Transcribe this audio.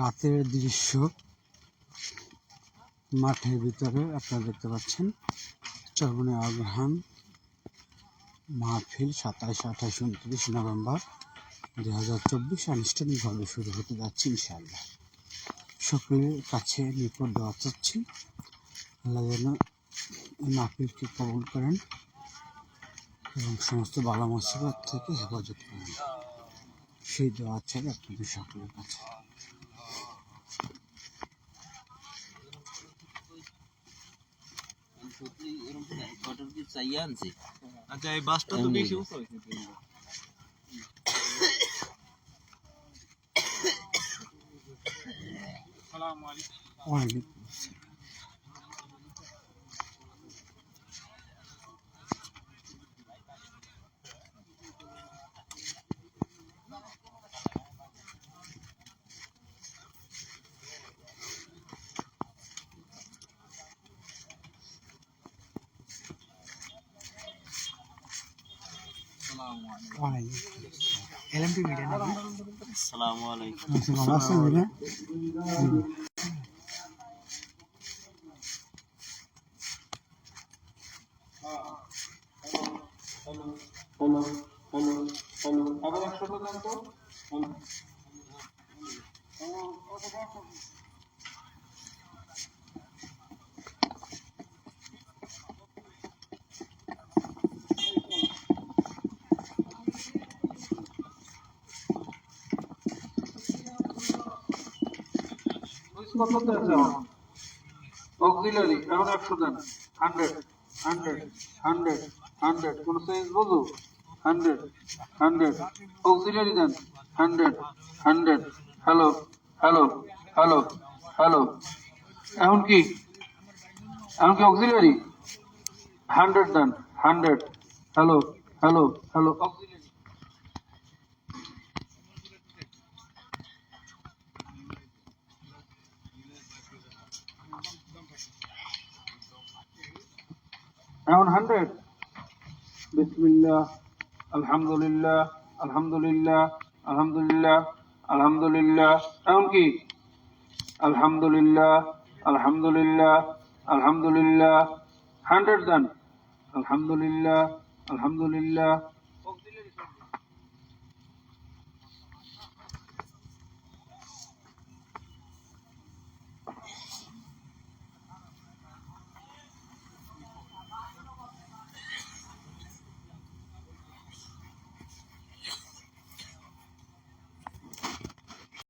রাতের দৃশ্য। মাঠের ভিতরে আপনারা দেখতে পাচ্ছেন চরমনে আগ্রহান মাহফিল সাতাশ আঠাশ উনত্রিশ নভেম্বর দু হাজার চব্বিশ আনুষ্ঠানিকভাবে শুরু হতে যাচ্ছে ইনশাআল্লাহ। সকলের কাছে নিকট দেওয়া চাচ্ছি, আল্লাহ যেন মাহফিলকে কবুল করেন এবং সমস্ত বালা মুসিবত থেকে হেফাজত করেন। সেই দেওয়া চাই আপনাদের সকলের কাছে সত্যি এরকম কটর কি চাইয়ে আনছি। আচ্ছা এই বাসটা তো বেশি উঁচু হয়েছে ওয়ালাইকুম ওয়ালাইকুম এলএমপি মিডিয়া ভালো আছেন মিডিয়া অক্সিলারি এখন একশো দেন? হান্ড্রেড হান্ড্রেড হান্ড্রেড হান্ড্রেড কোন সাইজ বোঝো হান্ড্রেড হান্ড্রেড অক্সিলারি দেন? Hundred hundred hello hello hello hello এখন কি? এখন কি অক্সিলারি হান্ড্রেড দেন hundred hello hello hello auxiliary এখন হান্ড্রেড বিসমিল্লাহ আলহামদুলিল্লাহ আলহামদুলিল্লাহ আলহামদুলিল্লাহ আলহামদুলিল্লাহ এখন কি আলহামদুলিল্লাহ আলহামদুলিল্লাহ আলহামদুলিল্লাহ হান্ড্রেড দেন আলহামদুলিল্লাহ আলহামদুলিল্লাহ